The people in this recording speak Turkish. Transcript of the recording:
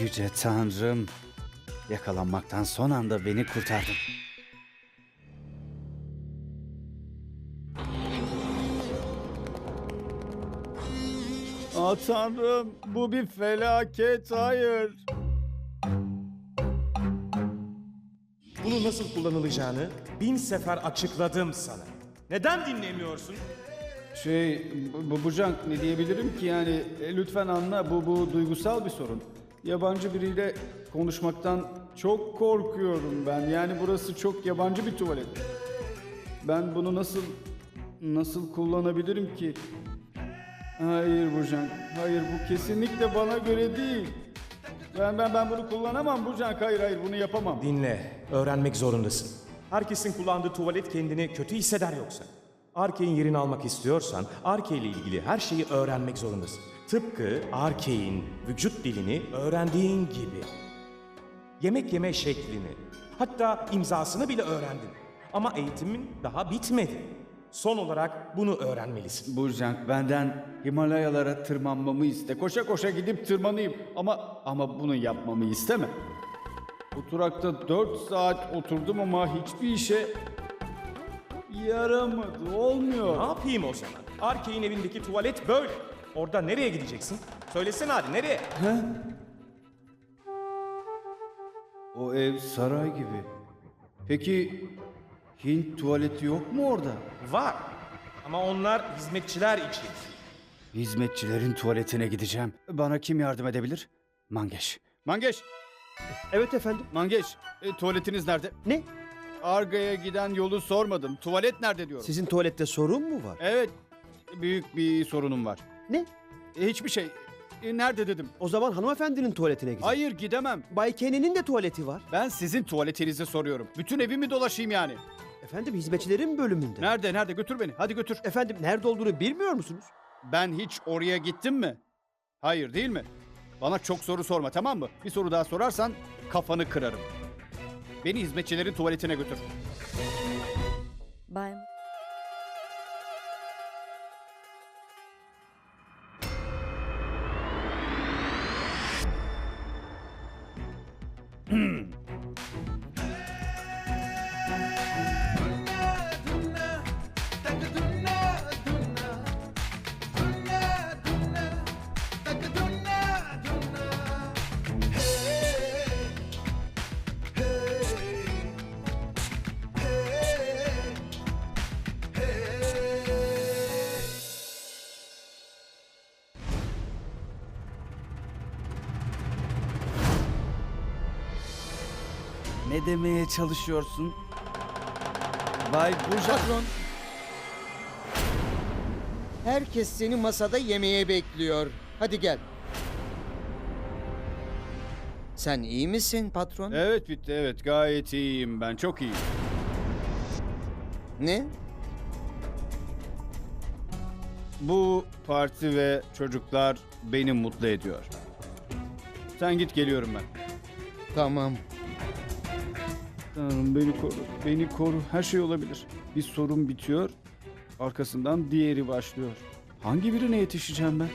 Yüce Tanrım, yakalanmaktan son anda beni kurtardın. Aa Tanrım, bu bir felaket, hayır. Bunu nasıl kullanılacağını bin sefer açıkladım sana. Neden dinlemiyorsun? Şey, bu Bucank ne diyebilirim ki yani e, lütfen anla bu bu duygusal bir sorun. Yabancı biriyle konuşmaktan çok korkuyorum ben. Yani burası çok yabancı bir tuvalet. Ben bunu nasıl nasıl kullanabilirim ki? Hayır Bucank, hayır bu kesinlikle bana göre değil. Ben ben ben bunu kullanamam Bucank. Hayır hayır bunu yapamam. Dinle, öğrenmek zorundasın. Herkesin kullandığı tuvalet kendini kötü hisseder yoksa. Arkey'in yerini almak istiyorsan Arkey ile ilgili her şeyi öğrenmek zorundasın. Tıpkı Arkey'in vücut dilini öğrendiğin gibi. Yemek yeme şeklini, hatta imzasını bile öğrendin. Ama eğitimin daha bitmedi. Son olarak bunu öğrenmelisin. Burcank benden Himalayalara tırmanmamı iste. Koşa koşa gidip tırmanayım. Ama ama bunu yapmamı isteme. Oturakta 4 saat oturdum ama hiçbir işe yaramadı. Ne Olmuyor. yapayım o zaman? Arkey'in evindeki tuvalet böyle. Orada nereye gideceksin? Söylesene hadi nereye? O ev saray gibi. Peki Hint tuvaleti yok mu orada? Var. Ama onlar hizmetçiler için. Hizmetçilerin tuvaletine gideceğim. Bana kim yardım edebilir? Mangeş. Mangeş! Evet efendim. Mangeş, e, tuvaletiniz nerede? Ne? Arga'ya giden yolu sormadım. Tuvalet nerede diyorum. Sizin tuvalette sorun mu var? Evet, büyük bir sorunum var. Ne? E, hiçbir şey. E, nerede dedim. O zaman hanımefendinin tuvaletine gidin. Hayır gidemem. Bay Kenny'nin de tuvaleti var. Ben sizin tuvaletinizi soruyorum. Bütün evimi dolaşayım yani. Efendim hizmetçilerin bölümünde. Nerede nerede götür beni. Hadi götür. Efendim nerede olduğunu bilmiyor musunuz? Ben hiç oraya gittim mi? Hayır değil mi? Bana çok soru sorma tamam mı? Bir soru daha sorarsan kafanı kırarım. Beni hizmetçilerin tuvaletine götür. Bay Ne demeye çalışıyorsun? Bay Burjatron. Herkes seni masada yemeğe bekliyor. Hadi gel. Sen iyi misin patron? Evet bitti evet gayet iyiyim ben çok iyiyim. Ne? Bu parti ve çocuklar beni mutlu ediyor. Sen git geliyorum ben. Tamam. Tanrım beni koru, beni koru. Her şey olabilir. Bir sorun bitiyor, arkasından diğeri başlıyor. Hangi birine yetişeceğim ben?